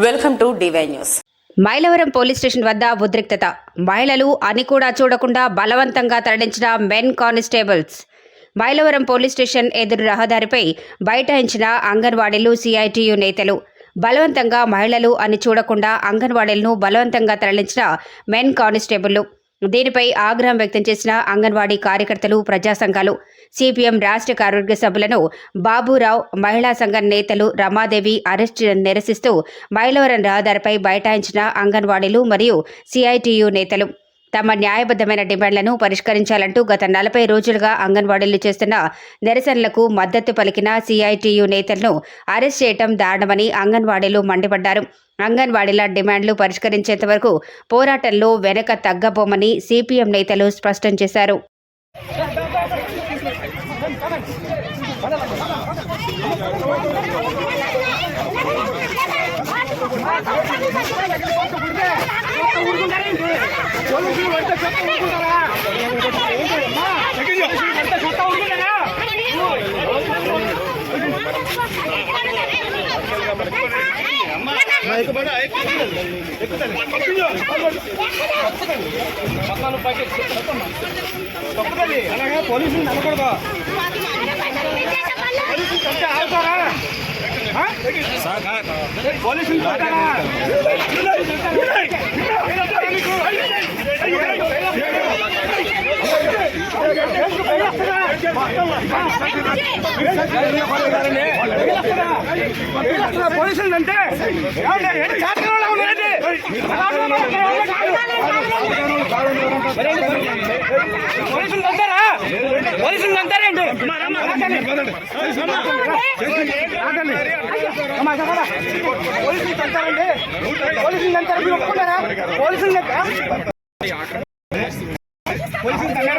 Welcome to DY news. Mylavaram police station వద్ద ఉద్రిక్తత. మహిళలు అని కూడా చూడకుండా బలవంతంగా తరలించిన men constables. Mylavaram police station ఎదురు రహదారిపై బైఠాయించిన అంగన్వాడీలు సిఐటియు నేతలు. బలవంతంగా మహిళలు అని చూడకుండా అంగన్వాడీలను బలవంతంగా తరలించిన మెన్ కానిస్టేబుళ్ళు దీనిపై ఆగ్రహం వ్యక్తం చేసిన అంగన్వాడీ కార్యకర్తలు ప్రజా సంఘాలు సిపిఎం రాష్ట్ర కార్యవర్గ సభ్యులను బాబురావు మహిళా సంఘం నేతలు రమాదేవి అరెస్ట్ నిరసిస్తూ మైలవరం రహదారిపై బైఠాయించిన అంగన్వాడీలు మరియు సిఐటియు నేతలు తమ న్యాయబద్ధమైన డిమాండ్లను పరిష్కరించాలంటూ గత నలభై రోజులుగా అంగన్వాడీలు చేస్తున్న నిరసనలకు మద్దతు పలికిన సిఐటియు నేతలను అరెస్ట్ చేయటం దారుణమని అంగన్వాడీలు మండిపడ్డారు. అంగన్వాడీల డిమాండ్లు పరిష్కరించేంత వరకు పోరాటంలో వెనక తగ్గబోమని సిపిఎం నేతలు స్పష్టం చేశారు. అలాగే పోలీసులు నమ్మకూడదు పోలీసులు చూస్తారా? అంటే ఏమండి? ఉన్నారండి? పోలీసులు అంటారా పోలీసులు అంటారేంటి పోలీసులు అంటారండి పోలీసులు అంటారు మీరు ఒప్పుకున్నారా పోలీసులు పోలీసులు అంటారా